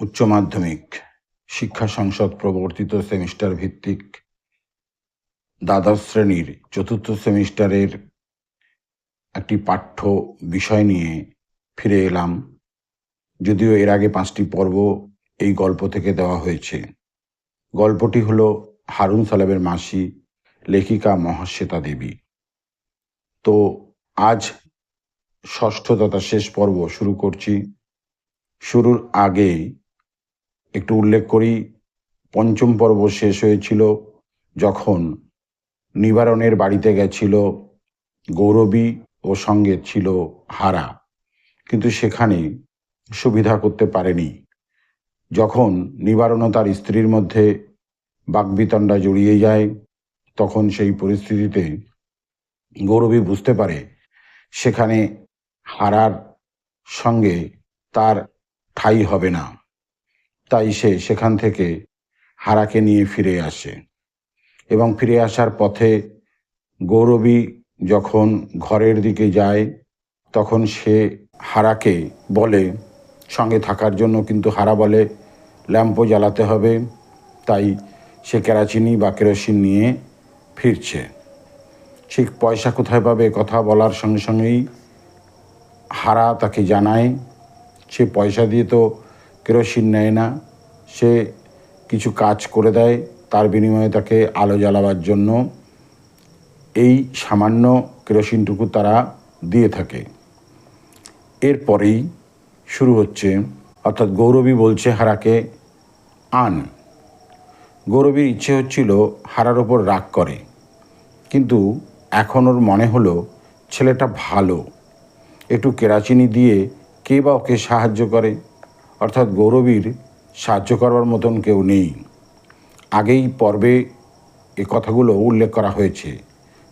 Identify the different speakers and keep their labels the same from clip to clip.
Speaker 1: উচ্চ মাধ্যমিক শিক্ষা সংসদ প্রবর্তিত সেমিস্টার ভিত্তিক দ্বাদশ শ্রেণির চতুর্থ সেমিস্টারের একটি পাঠ্য বিষয় নিয়ে ফিরে এলাম। যদিও এর আগে পাঁচটি পর্ব এই গল্প থেকে দেওয়া হয়েছে। গল্পটি হল হারুন সালেবের মাসি লেখিকা মহাশ্বেতা দেবী। তো আজ ষষ্ঠ তথা শেষ পর্ব শুরু করছি। শুরুর আগে একটু উল্লেখ করি, পঞ্চম পর্ব শেষ হয়েছিল যখন নিবারণের বাড়িতে গেছিল গৌরবী ও সঙ্গে ছিল হারা। কিন্তু সেখানে সুবিধা করতে পারেনি। যখন নিবারণ তার স্ত্রীর মধ্যে বাকবিতণ্ডা জড়িয়ে যায়, তখন সেই পরিস্থিতিতে গৌরবী বুঝতে পারে সেখানে হারার সঙ্গে তার ঠাই হবে না। তাই সে সেখান থেকে হারাকে নিয়ে ফিরে আসে। এবং ফিরে আসার পথে গৌরবী যখন ঘরের দিকে যায়, তখন সে হারাকে বলে, সঙ্গে থাকার জন্য কিন্তু হারা বলে, ল্যাম্পও জ্বালাতে হবে। তাই সে কেরাচিনি বা কেরোসিন নিয়ে ফিরছে। ঠিক পয়সা কোথায় পাবে কথা বলার সঙ্গে সঙ্গেই হারা তাকে জানায়। সে পয়সা দিয়ে তো কেরোসিন নেয় না। সে কিছু কাজ করে দেয়, তার বিনিময়ে তাকে আলো জ্বালাবার জন্য। এই সামান্য কেরোসিনটুকু তারা দিয়ে থাকে। এরপরেই শুরু হচ্ছে, অর্থাৎ গৌরবী বলছে হারাকে, আন। গৌরবীর ইচ্ছে হচ্ছিল হারার ওপর রাগ করে। কিন্তু এখন ওর মনে হলো, ছেলেটা ভালো। একটু কেরাচিনি দিয়ে কে বা ওকে সাহায্য করে? অর্থাৎ গৌরবীর সাহায্য করবার মতন কেউ নেই। আগেই পর্বে এ কথাগুলো উল্লেখ করা হয়েছে।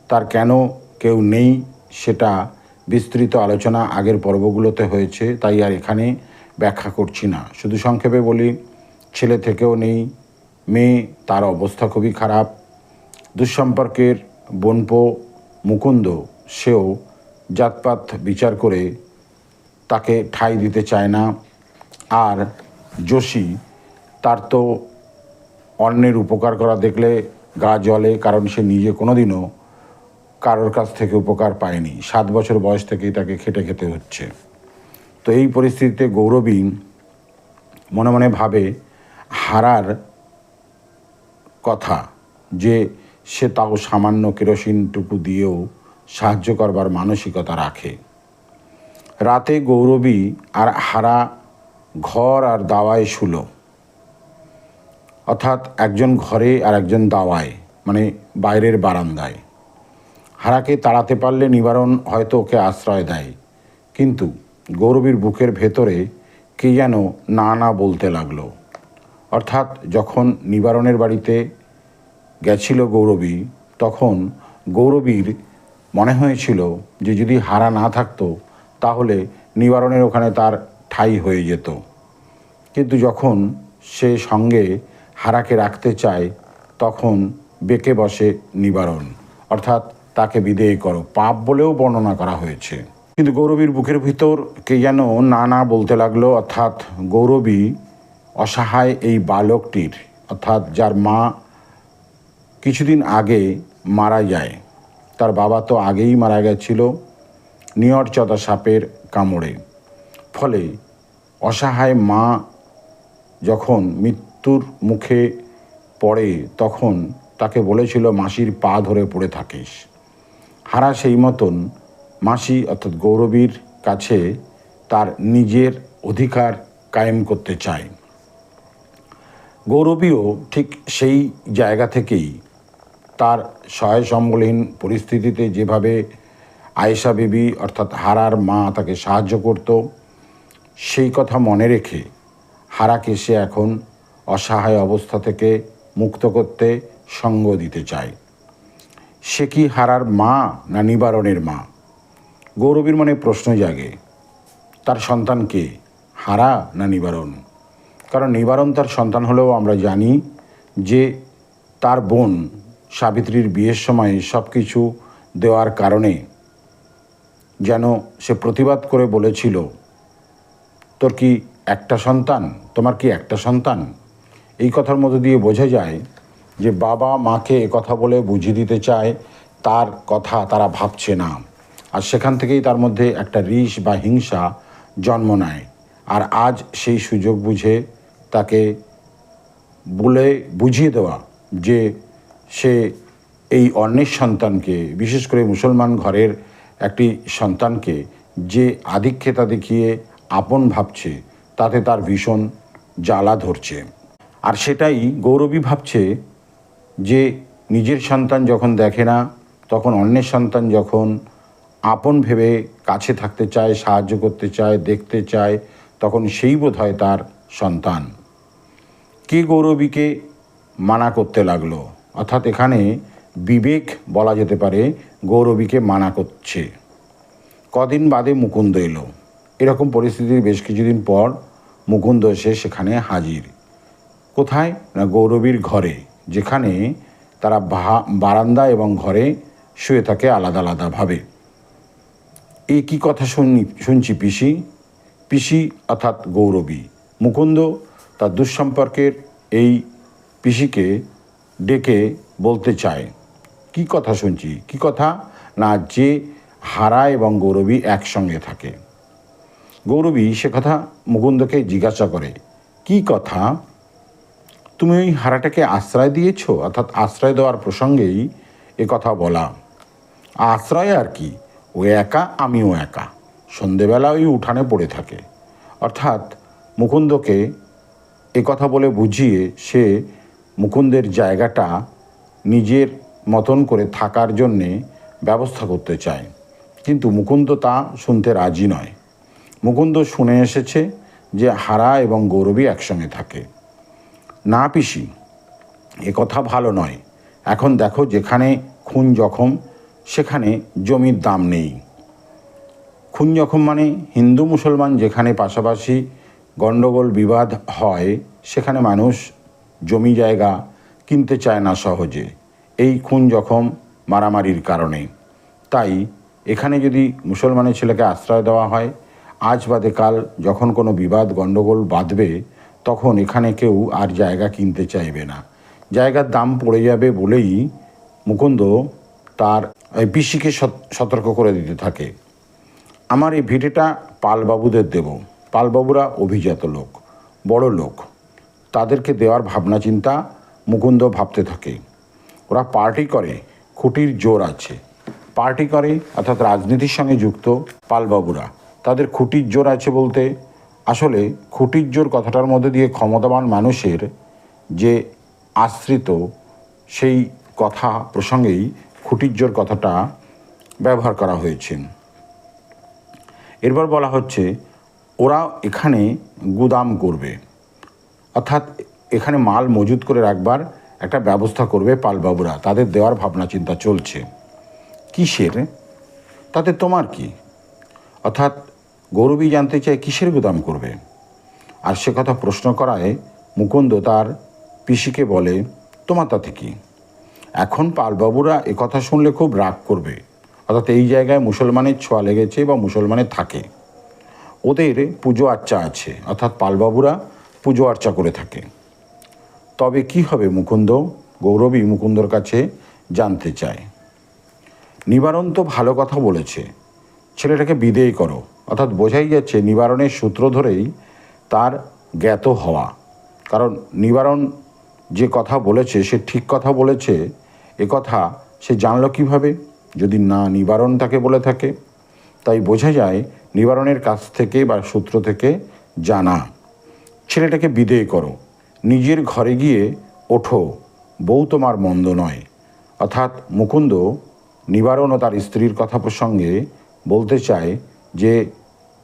Speaker 1: তার কেন কেউ নেই সেটা বিস্তৃত আলোচনা আগের পর্বগুলোতে হয়েছে, তাই আর এখানে ব্যাখ্যা করছি না। শুধু সংক্ষেপে বলি, ছেলে থেকেও নেই, মেয়ে, তার অবস্থা খুবই খারাপ। দুঃসম্পর্কের বনপো মুকুন্দ, সেও জাতপাত বিচার করে তাকে ঠাঁই দিতে চায় না। আর যোশী, তার তো অন্যের উপকার করা দেখলে গা জ্বলে কারণ সে নিজে কোনোদিনও কারোর কাছ থেকে উপকার পায়নি। সাত বছর বয়স থেকেই তাকে খেটে খেতে হচ্ছে। তো এই পরিস্থিতিতে গৌরবী মনে মনে ভাবে, হারার কথা যে সে তাও সামান্য কেরোসিনটুকু দিয়েও সাহায্য করবার মানসিকতা রাখে। রাতে গৌরবী আর হারা ঘর আর দাওয়ায় শুলো। অর্থাৎ একজন ঘরে আর একজন দাওয়ায় মানে বাইরের বারান্দায়। হারাকে তাড়াতে পারলে নিবারণ হয়তো ওকে আশ্রয় দেয়। কিন্তু গৌরবীর বুকের ভেতরে কে যেন না না বলতে লাগল। অর্থাৎ যখন নিবারণের বাড়িতে গেছিল গৌরবী, তখন গৌরবীর মনে হয়েছিল যে যদি হারা না থাকতো, তাহলে নিবারণের ওখানে তার ঠাই হয়ে যেত। কিন্তু যখন সে সঙ্গে হারাকে রাখতে চায়, তখন বেঁকে বসে নিবারণ। অর্থাৎ তাকে বিদেয় করো। পাপ বলেও বর্ণনা করা হয়েছে। কিন্তু গৌরবীর বুকের ভিতর কে যেন না না বলতে লাগল। অর্থাৎ গৌরবী অসহায় এই বালকটির, অর্থাৎ যার মা কিছুদিন আগে মারা যায়। তার বাবা তো আগেই মারা গেছিল নিয়রচতা সাপের কামড়ে। ফলে অসহায় মা যখন মৃত্যুর মুখে পড়ে, তখন তাকে বলেছিল, মাসির পা ধরে পড়ে থাকিস। হারা সেই মতন মাসি, অর্থাৎ গৌরবীর কাছে তার নিজের অধিকার কায়েম করতে চায়। গৌরবীও ঠিক সেই জায়গা থেকেই তার সহায় সম্বলহীন পরিস্থিতিতে যেভাবে আয়েশা বিবি, অর্থাৎ হারার মা, তাকে সাহায্য করত সেই কথা মনে রেখে হারাকে সে এখন অসহায় অবস্থা থেকে মুক্ত করতে সঙ্গ দিতে চায়। সে কি হারার মা না নিবারণের মা? গৌরবীর মনে প্রশ্ন জাগে, তার সন্তান কে? হারা না নিবারণ? কারণ নিবারণ তার সন্তান হলেও আমরা জানি যে তার বোন সাবিত্রীর বিয়ের সময় সব কিছু দেওয়ার কারণে যেন সে প্রতিবাদ করে বলেছিল তোর কি একটা সন্তান? তোমার কি একটা সন্তান? এই কথার মধ্যে দিয়ে বোঝা যায় যে বাবা মাকে কথা বলে বুঝিয়ে দিতে চায়, তার কথা তারা ভাবছে না। আর সেখান থেকেই তার মধ্যে একটা রিস বা হিংসা জন্ম নেয়। আর আজ সেই সুযোগ বুঝে তাকে বলে, বুঝিয়ে দেওয়া যে সে এই অন্যের সন্তানকে, বিশেষ করে মুসলমান ঘরের একটি সন্তানকে, যে আধিক্যতা দেখিয়ে আপন ভাবছে, তাতে তার ভীষণ জ্বালা ধরছে। আর সেটাই গৌরবী ভাবছে যে, নিজের সন্তান যখন দেখে না, তখন অন্যের সন্তান যখন আপন ভেবে কাছে থাকতে চায়, সাহায্য করতে চায়, দেখতে চায়, তখন সেই বোধ হয় তার সন্তান। কে গৌরবীকে মানা করতে লাগল? অর্থাৎ এখানে বিবেক বলা যেতে পারে, গৌরবীকে মানা করছে। কদিন বাদে মুকুন্দ এলো। এরকম পরিস্থিতির বেশ কিছুদিন পর মুকুন্দ এসে সেখানে হাজির। কোথায়? না গৌরবীর ঘরে, যেখানে তারা বারান্দা এবং ঘরে শুয়ে থাকে আলাদা আলাদাভাবে এ কি কথা শুনি শুনছি পিসি? পিসি অর্থাৎ গৌরবী। মুকুন্দ তার দুঃসম্পর্কের এই পিসিকে ডেকে বলতে চায়। কি কথা শুনছি? কি কথা? না যে হারা এবং গৌরবী একসঙ্গে থাকে। গৌরবী সে কথা মুকুন্দকে জিজ্ঞাসা করে, কি কথা? তুমি ওই হারাটাকে আশ্রয় দিয়েছ? অর্থাৎ আশ্রয় দেওয়ার প্রসঙ্গেই এ কথা বলা। আশ্রয় আর কি? ও একা, আমিও একা। সন্ধেবেলা ওই উঠানে পড়ে থাকে। অর্থাৎ মুকুন্দকে এ কথা বলে বুঝিয়ে সে মুকুন্দের জায়গাটা নিজের মতন করে থাকার জন্যে ব্যবস্থা করতে চায়। কিন্তু মুকুন্দ তা শুনতে রাজি নয়। মুকুন্দ শুনে এসেছে যে হারা এবং গৌরবী একসঙ্গে থাকে। না পিসি, এ কথা ভালো নয়। এখন দেখো যেখানে খুন জখম, সেখানে জমির দাম নেই। খুন জখম মানে হিন্দু মুসলমান যেখানে পাশাপাশি গণ্ডগোল, বিবাদ হয়, সেখানে মানুষ জমি জায়গা কিনতে চায় না সহজে। এই খুন জখম মারামারির কারণে। তাই এখানে যদি মুসলমানের ছেলেকে আশ্রয় দেওয়া হয় আজ বাদে কাল যখন কোনো বিবাদ গণ্ডগোল বাঁধবে, তখন এখানে কেউ আর জায়গা কিনতে চাইবে না। জায়গার দাম পড়ে যাবে বলেই মুকুন্দ তার পিসিকে সত- সতর্ক করে দিতে থাকে। আমার এই ভিটেটা পালবাবুদের দেব। পালবাবুরা অভিজাত লোক, বড় লোক। তাদেরকে দেওয়ার ভাবনা চিন্তা মুকুন্দ ভাবতে থাকে। ওরা পার্টি করে, খুঁটির জোর আছে। পার্টি করে, অর্থাৎ রাজনীতির সঙ্গে যুক্ত পালবাবুরা। তাদের খুঁটির জোর আছে বলতে। আসলে খুঁটির জোর কথাটার মধ্যে দিয়ে ক্ষমতাবান মানুষের যে আশ্রিত সেই কথা প্রসঙ্গেই খুঁটির জোর কথাটা ব্যবহার করা হয়েছে। এরপর বলা হচ্ছে, ওরা এখানে গুদাম করবে। অর্থাৎ এখানে মাল মজুত করে রাখবার একটা ব্যবস্থা করবে পালবাবুরা। তাদের দেওয়ার ভাবনা চিন্তা চলছে। কিসের? তাতে তোমার কি? অর্থাৎ গৌরবী জানতে চায় কিসের গুদাম করবে? আর সে কথা প্রশ্ন করায় মুকুন্দ তার পিসিকে বলে, তোমার তাতে কি? এখন পালবাবুরা কথা শুনলে খুব রাগ করবে। অর্থাৎ এই জায়গায় মুসলমানের ছোঁয়া লেগেছে বা মুসলমানের থাকে। ওদের পুজো আর্চা আছে, অর্থাৎ পালবাবুরা পুজো আর্চা করে থাকে। তবে কি হবে মুকুন্দ? গৌরবী মুকুন্দর কাছে জানতে চায়। নিবারণ তো ভালো কথা বলেছে। ছেলেটাকে বিদেয় করো। অর্থাৎ বোঝাই যাচ্ছে নিবারণের সূত্র ধরেই তার জ্ঞাত হওয়া। কারণ নিবারণ যে কথা বলেছে, সে ঠিক কথা বলেছে, এ কথা সে জানলো কীভাবে? যদি না নিবারণ তাকে বলে থাকে, তাই বোঝা যায় নিবারণের কাছ থেকে বা সূত্র থেকে জানা। ছেলেটাকে বিদেয় করো, নিজের ঘরে গিয়ে ওঠো, বউ তোমার মন্দ নয়। অর্থাৎ মুকুন্দ নিবারণ ও তার স্ত্রীর কথা প্রসঙ্গে বলতে চায় যে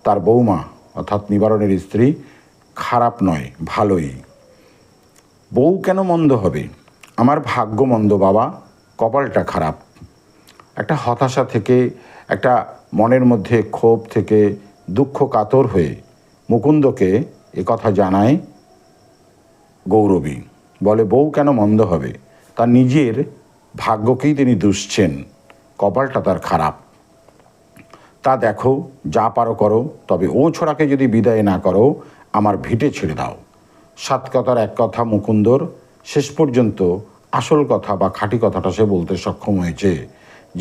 Speaker 1: তার বৌমা, অর্থাৎ নিবারণের স্ত্রী, খারাপ নয়, ভালোই। বউ কেন মন্দ হবে? আমার ভাগ্য মন্দ, বাবা। কপালটা খারাপ। একটা হতাশা থেকে, একটা মনের মধ্যে ক্ষোভ থেকে, দুঃখ কাতর হয়ে মুকুন্দকে কথা জানায় গৌরবী। বলে, বউ কেন মন্দ হবে? তার নিজের ভাগ্যকেই তিনি দুষছেন। কপালটা তার খারাপ। তা দেখো, যা পারো করো, তবে ও ছোড়াকে যদি বিদায় না করো, আমার ভিটে ছেড়ে দাও। সাত কথার এক কথা মুকুন্দর, শেষ পর্যন্ত আসল কথা বা খাঁটি কথাটা সে বলতে সক্ষম হয়েছে,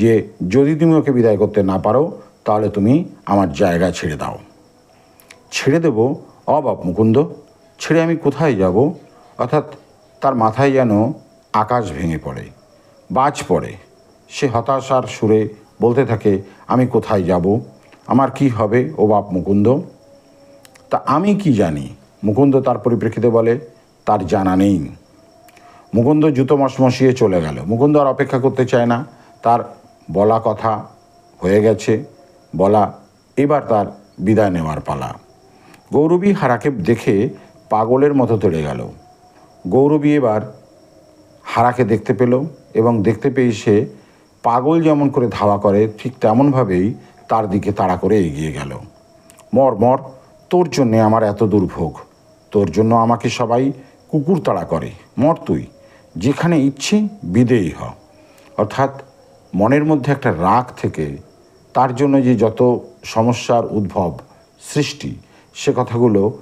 Speaker 1: যে যদি তুমি ওকে বিদায় করতে না পারো, তাহলে তুমি আমার জায়গা ছেড়ে দাও। ছেড়ে দেব? অবাপ মুকুন্দ, ছেড়ে আমি কোথায় যাব? অর্থাৎ তার মাথায় যেন আকাশ ভেঙে পড়ে, বাজ পড়ে। সে হতাশার সুরে বলতে থাকে, আমি কোথায় যাব? আমার কি হবে, ও বাপ মুকুন্দ? তা আমি কি জানি? মুকুন্দ তার পরিপ্রেক্ষিতে বলে, তার জানা নেই। মুকুন্দ জুতো মশমশিয়ে চলে গেল। মুকুন্দ আর অপেক্ষা করতে চায় না। তার বলা কথা হয়ে গেছে। বলা, এবার তার বিদায় নেওয়ার পালা। গৌরবী হারাকে দেখে পাগলের মতো তেড়ে গেল। গৌরবী এবার হারাকে দেখতে পেল এবং দেখতে পেয়ে সে পাগল যেমন করে ধাওয়া করে, ঠিক তেমনভাবেই তার দিকে তাড়া করে এগিয়ে গেল। মর মর, তোর জন্যে আমার এত দুর্ভোগ। তোর জন্য আমাকে সবাই কুকুর তাড়া করে। মর তুই, যেখানে ইচ্ছে বিদেয়ী হ। অর্থাৎ মনের মধ্যে একটা রাগ থেকে তার জন্য যে যত সমস্যার উদ্ভব, সৃষ্টি, সে কথাগুলো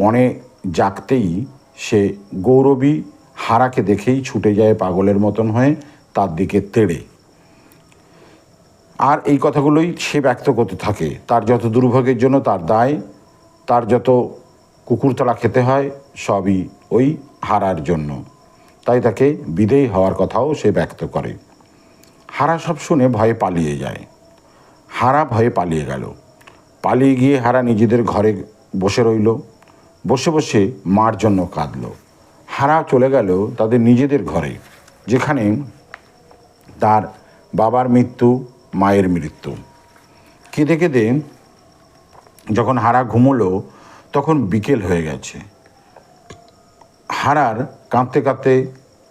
Speaker 1: মনে জাগতেই সে গৌরবী হারাকে দেখেই ছুটে যায় পাগলের মতন হয়ে তার দিকে তেড়ে। আর এই কথাগুলোই সে ব্যক্ত করতে থাকে। তার যত দুর্ভোগের জন্য তার দায়, তার যত কুকুরতলা খেতে হয়, সবই ওই হারার জন্য। তাই তাকে বিদেয়ী হওয়ার কথাও সে ব্যক্ত করে। হারা সব শুনে ভয়ে পালিয়ে যায়। হারা ভয়ে পালিয়ে গেল। পালিয়ে গিয়ে হারা নিজেদের ঘরে বসে রইল। বসে বসে মার জন্য কাঁদল। হারা চলে গেল তাদের নিজেদের ঘরে, যেখানে তার বাবার মৃত্যু, মায়ের মৃত্যু। কেঁদে কেঁদে যখন হারা ঘুমোলো, তখন বিকেল হয়ে গেছে। হারার কাঁদতে কাঁদতে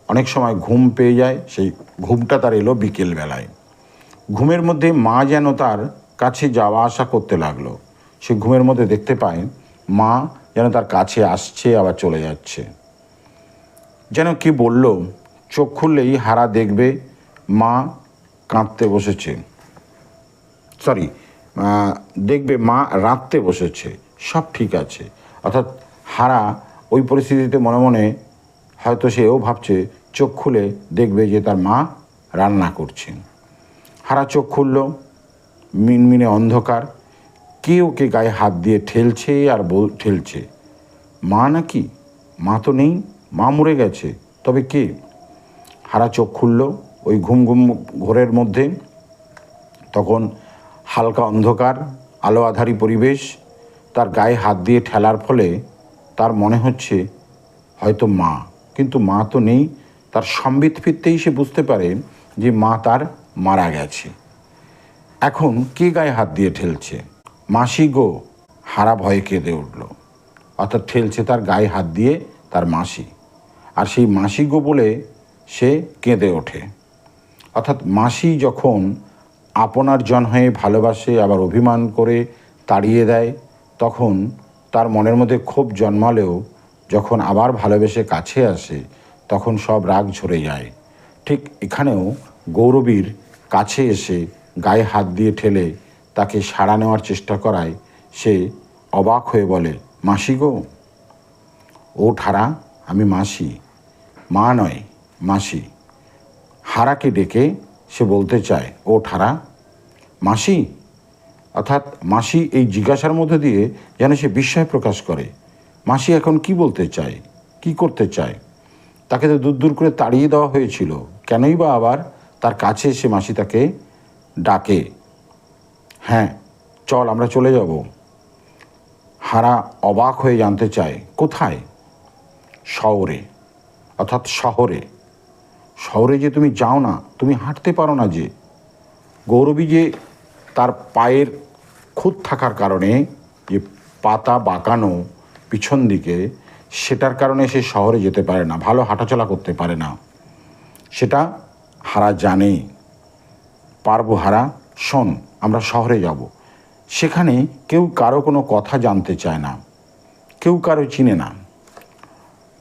Speaker 1: অনেক সময় ঘুম পেয়ে যায়, সেই ঘুমটা তার এলো বিকেল বেলায় ঘুমের মধ্যে মা যেন তার কাছে যাওয়া আসা করতে লাগল। সে ঘুমের মধ্যে দেখতে পায়, মা যেন তার কাছে আসছে, আবার চলে যাচ্ছে। যেন কি বলল, চোখ খুললেই হারা দেখবে মা কাঁদতে বসেছে। সরি দেখবে মা রাঁধতে বসেছে, সব ঠিক আছে। অর্থাৎ হারা ওই পরিস্থিতিতে মনে মনে হয়তো সে সেও ভাবছে, চোখ খুলে দেখবে যে তার মা রান্না করছে হারা চোখ খুলল, মিনমিনে অন্ধকার কে ওকে গায়ে হাত দিয়ে ঠেলছে আর বল ঠেলছে। মা নাকি? মা তো নেই, মা মরে গেছে, তবে কে? হারা চোখ খুলল ওই ঘুম ঘুম ঘোরের মধ্যে তখন হালকা অন্ধকার আলো আধারী পরিবেশ, তার গায়ে হাত দিয়ে ঠেলার ফলে তার মনে হচ্ছে হয়তো মা। কিন্তু মা তো নেই, তার সম্বিত ফিরতেই সে বুঝতে পারে যে মা তার মারা গেছে। এখন কে গায়ে হাত দিয়ে ঠেলছে? মাসি গো, হারা ভয়ে কেঁদে উঠল। অর্থাৎ ঠেলছে তার গায়ে হাত দিয়ে তার মাসি। আর সেই মাসি গো বলে সে কেঁদে ওঠে। অর্থাৎ মাসি যখন আপনার জন হয়ে ভালোবাসে, আবার অভিমান করে তাড়িয়ে দেয়, তখন তার মনের মধ্যে ক্ষোভ জন্মালেও যখন আবার ভালোবেসে কাছে আসে, তখন সব রাগ ঝরে যায়। ঠিক এখানেও গৌরবীর কাছে এসে গায়ে হাত দিয়ে ঠেলে তাকে সাড়া নেওয়ার চেষ্টা করায়, সে অবাক হয়ে বলে, মাসি গো, ও ঠারা আমি মাসি। মা নয়, মাসি। হারাকে ডেকে সে বলতে চায়, ও ঠারা মাসি? অর্থাৎ মাসি এই জিজ্ঞাসার মধ্যে দিয়ে যেন সে বিস্ময় প্রকাশ করে। মাসি এখন কি বলতে চায়? কি করতে চায়? তাকে তো দূর দূর করে তাড়িয়ে দেওয়া হয়েছিল। কেনই বা আবার তার কাছে এসে মাসি তাকে ডাকে হ্যাঁ চল আমরা চলে যাব। হারা অবাক হয়ে জানতে চায়, কোথায়? শহরে। অর্থাৎ শহরে। শহরে যে তুমি যাও না, তুমি হাঁটতে পারো না যে। গৌরবী যে তার পায়ের খুঁত থাকার কারণে যে পাতা বাঁকানো পিছন দিকে, সেটার কারণে সে শহরে যেতে পারে না, ভালো হাঁটাচলা করতে পারে না। সেটা হারা জানে। পারব হারা, শোন, আমরা শহরে যাব। সেখানে কেউ কারও কোনো কথা জানতে চায় না। কেউ কারও চিনে না।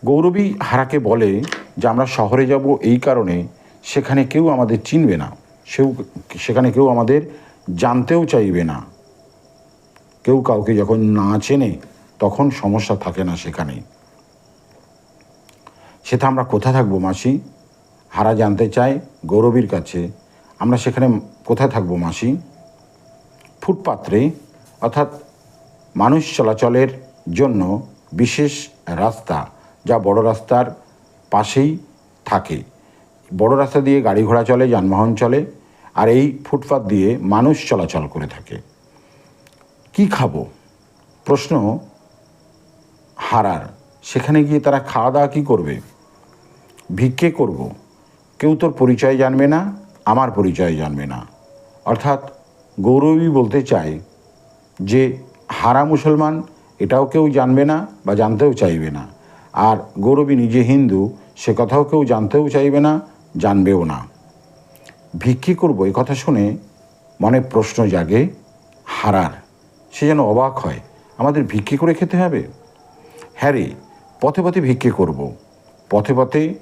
Speaker 1: গৌরবী হারাকে বলে যে আমরা শহরে যাব এই কারণে সেখানে কেউ আমাদের চিনবে না। সেও সেখানে কেউ আমাদের জানতেও চাইবে না। কেউ কাউকে যখন না চেনে তখন সমস্যা থাকে না সেখানে। সেটা আমরা কোথায় থাকব মাসি? হারা জানতে চায় গৌরবীর কাছে, আমরা সেখানে কোথায় থাকব মাসি? ফুটপাত্রে, অর্থাৎ মানুষ চলাচলের জন্য বিশেষ রাস্তা। যা বড় রাস্তার পাশেই থাকে। বড় রাস্তা দিয়ে গাড়ি ঘোড়া চলে, যানবাহন চলে, আর এই ফুটপাত দিয়ে মানুষ চলাচল করে থাকে। কি খাব? প্রশ্ন হারার। সেখানে গিয়ে তারা খাওয়া দাওয়া কী করবে? ভিক্ষে করব। কেউ তোর পরিচয় জানবে না, আমার পরিচয় জানবে না। অর্থাৎ গৌরবী বলতে চায় যে, হারা মুসলমান, এটাও কেউ জানবে না বা জানতেও চাইবে না। আর গৌরবী নিজে হিন্দু, সে কথাও কেউ জানতেও চাইবে না, জানবেও না। ভিক্ষি করব এ কথা শুনে মনে প্রশ্ন জাগে, হারার। সে যেন অবাক হয়, আমাদের ভিক্ষি করে খেতে হবে? হ্যাঁ রে, পথে পথে ভিক্ষে করব। পথে পথে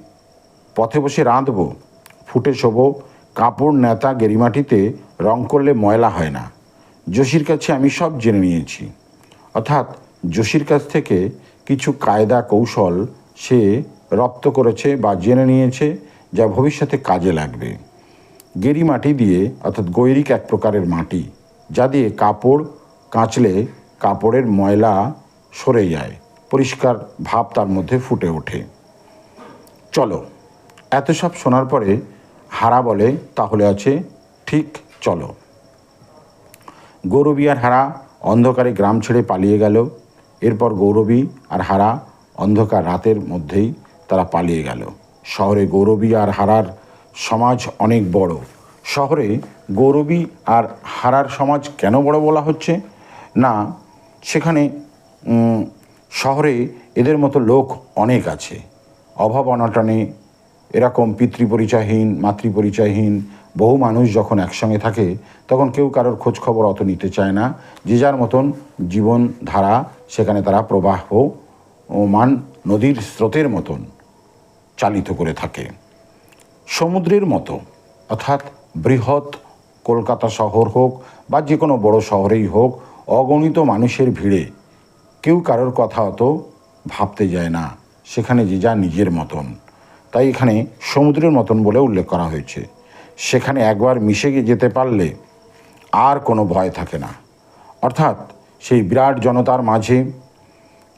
Speaker 1: পথে বসে রাঁধব, ফুটে শোবো, কাপড়, নেতা, গেরিমাটিতে রং করলে ময়লা হয় না। যোশীর কাছে আমি সব জেনে নিয়েছি। অর্থাৎ যোশীর কাছ থেকে কিছু কায়দা কৌশল সে রপ্ত করেছে বা জেনে নিয়েছে যা ভবিষ্যতে কাজে লাগবে। গেরি মাটি দিয়ে, অর্থাৎ গৈরিক এক প্রকারের মাটি, যা দিয়ে কাপড় কাঁচলে কাপড়ের ময়লা সরে যায়, পরিষ্কার ভাব তার মধ্যে ফুটে ওঠে। চলো, এত সব শোনার পরে হারা বলে, তাহলে আছে, ঠিক, চলো। গৌরবী আর হারা অন্ধকারে গ্রাম ছেড়ে পালিয়ে গেল। এরপর গৌরবী আর হারা অন্ধকার রাতের মধ্যেই তারা পালিয়ে গেল। শহরে গৌরবী আর হারার সমাজ অনেক বড়। শহরে গৌরবী আর হারার সমাজ কেন বড় বলা হচ্ছে? না, সেখানে শহরে এদের মতো লোক অনেক আছে। অভাব অনটনে এরকম পিতৃপরিচয়হীন, মাতৃপরিচয়হীন বহু মানুষ যখন একসঙ্গে থাকে, তখন কেউ কারোর খোঁজ খবর অত নিতে চায় না। যে যার মতন জীবনধারা সেখানে তারা প্রবাহ ও মান নদীর স্রোতের মতন চালিত করে থাকে। সমুদ্রের মতো, অর্থাৎ বৃহৎ কলকাতা শহর হোক বা যে কোনো বড় শহরেই হোক, অগণিত মানুষের ভিড়ে কেউ কারোর কথা অত ভাবতে যায় না। সেখানে যে যা নিজের মতন। তাই এখানে সমুদ্রের মতন বলে উল্লেখ করা হয়েছে। সেখানে একবার মিশে যেতে পারলে আর কোনো ভয় থাকে না। অর্থাৎ সেই বিরাট জনতার মাঝে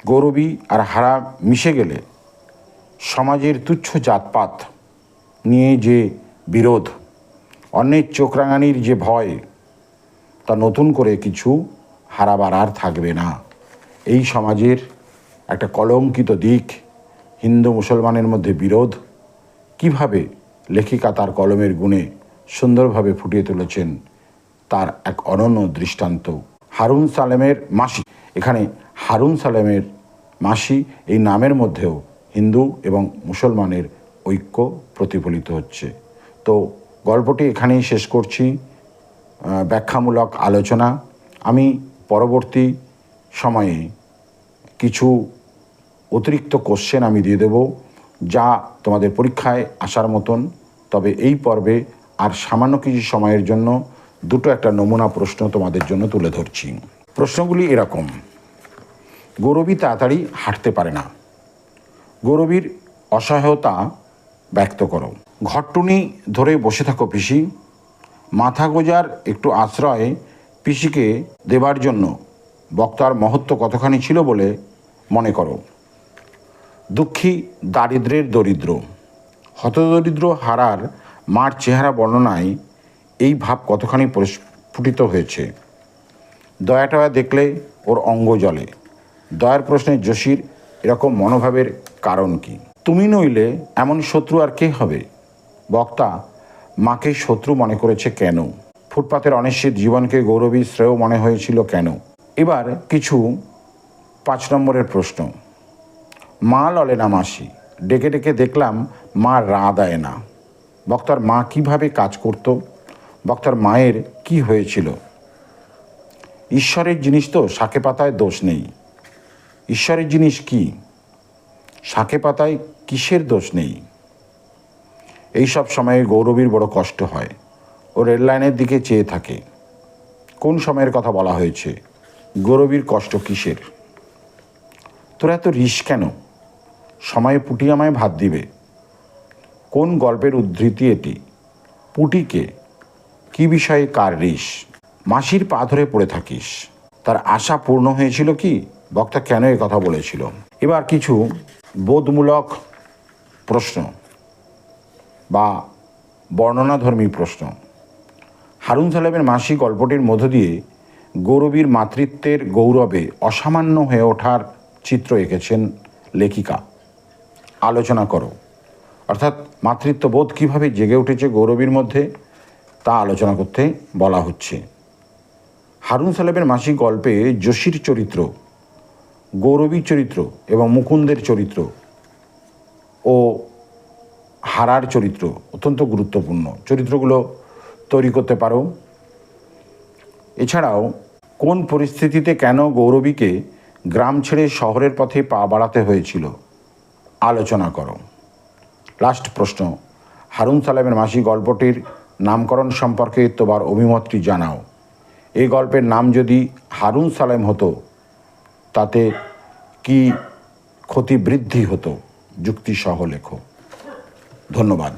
Speaker 1: গৌরবী আর হারা মিশে গেলে সমাজের তুচ্ছ জাতপাত নিয়ে যে বিরোধ, অন্যের চোখ রাঙানির যে ভয়, তা নতুন করে কিছু হারাবার আর থাকবে না। এই সমাজের একটা কলঙ্কিত দিক হিন্দু মুসলমানের মধ্যে বিরোধ কীভাবে লেখিকা তার কলমের গুণে সুন্দরভাবে ফুটিয়ে তুলেছেন তার এক অনন্য দৃষ্টান্ত, হারুন সালেমের মাসি। এখানে হারুন সালেমের মাসি এই নামের মধ্যেও হিন্দু এবং মুসলমানের ঐক্য প্রতিফলিত হচ্ছে। তো গল্পটি এখানেই শেষ করছি। ব্যাখ্যামূলক আলোচনা। আমি পরবর্তী সময়ে কিছু অতিরিক্ত কোশ্চেন আমি দিয়ে দেব। যা তোমাদের পরীক্ষায় আসার মতন। তবে এই পর্বে আর সামান্য কিছু সময়ের জন্য দুটো একটা নমুনা প্রশ্ন তোমাদের জন্য তুলে ধরছি। প্রশ্নগুলি এরকম। গৌরবী তাড়াতাড়ি হাঁটতে পারে না। গৌরবীর অসহায়তা ব্যক্ত করো। ঘরটুনি ধরে বসে থাকো পিসি। মাথা গোজার একটু আশ্রয় পিসিকে দেবার জন্য বক্তার মহত্ব কতখানি ছিল বলে মনে করো। দুঃখী দারিদ্রের দরিদ্র। হতদরিদ্র হারার মার চেহারা বর্ণনায় এই ভাব কতখানি প্রস্ফুটিত হয়েছে? দয়াটয়া দেখলে ওর অঙ্গ জলে। দয়ার প্রশ্নে যোশীর এরকম মনোভাবের কারণ কি? তুমি নইলে এমন শত্রু আর কে হবে? বক্তা, মাকে শত্রু মনে করেছে কেন? ফুটপাতের অনিশ্চিত জীবনকে গৌরবী শ্রেয় মনে হয়েছিল কেন? এবার কিছু পাঁচ নম্বরের প্রশ্ন। মা ললে না মাসি। ডেকে ডেকে দেখলাম মা রা দেয় না। বক্তার মা কীভাবে কাজ করত? বক্তার মায়ের কি হয়েছিল? ঈশ্বরের জিনিস তো শাকে পাতায় দোষ নেই। ঈশ্বরের জিনিস কি? শাকে পাতায় কিসের দোষ নেই? এই সব সময়ে গৌরবীর বড় কষ্ট হয়। ও রেল লাইনের দিকে চেয়ে থাকে। কোন সময়ের কথা বলা হয়েছে? গৌরবীর কষ্ট কিসের? তোরা এত রিস কেন? সময়ে পুটি আমায় ভাত দিবে। কোন গল্পের উদ্ধৃতি এটি? পুটিকে কি বিষয়ে কার রিস? মাসির পা ধরে পড়ে থাকিস। তার আশা পূর্ণ হয়েছিল কি? বক্তা কেন এ কথা বলেছিল? এবার কিছু বোধমূলক প্রশ্ন বা বর্ণনাধর্মী প্রশ্ন। হারুন সাহেবের মাসি গল্পটির মধ্য দিয়ে গৌরবীর মাতৃত্বের গৌরবে অসামান্য হয়ে ওঠার চিত্র এঁকেছেন লেখিকা। আলোচনা করো। অর্থাৎ মাতৃত্ববোধ কীভাবে জেগে উঠেছে গৌরবীর মধ্যে, তা আলোচনা করতে বলা হচ্ছে। হারুন সালেবের মাসিক গল্পে যোশীর চরিত্র, গৌরবীর চরিত্র এবং মুকুন্দের চরিত্র ও হারার চরিত্র অত্যন্ত গুরুত্বপূর্ণ। চরিত্রগুলো তৈরি করতে পারো। এছাড়াও, কোন পরিস্থিতিতে কেন গৌরবীকে গ্রাম ছেড়ে শহরের পথে পা বাড়াতে হয়েছিল? আলোচনা করো। লাস্ট প্রশ্ন। হারুন সালামের মাসি গল্পটির নামকরণ সম্পর্কে তোমার অভিমতটি জানাও। এই গল্পের নাম যদি হারুন সালেম হতো, তাতে কি ক্ষতি বৃদ্ধি হতো যুক্তিসহ লেখো। ধন্যবাদ।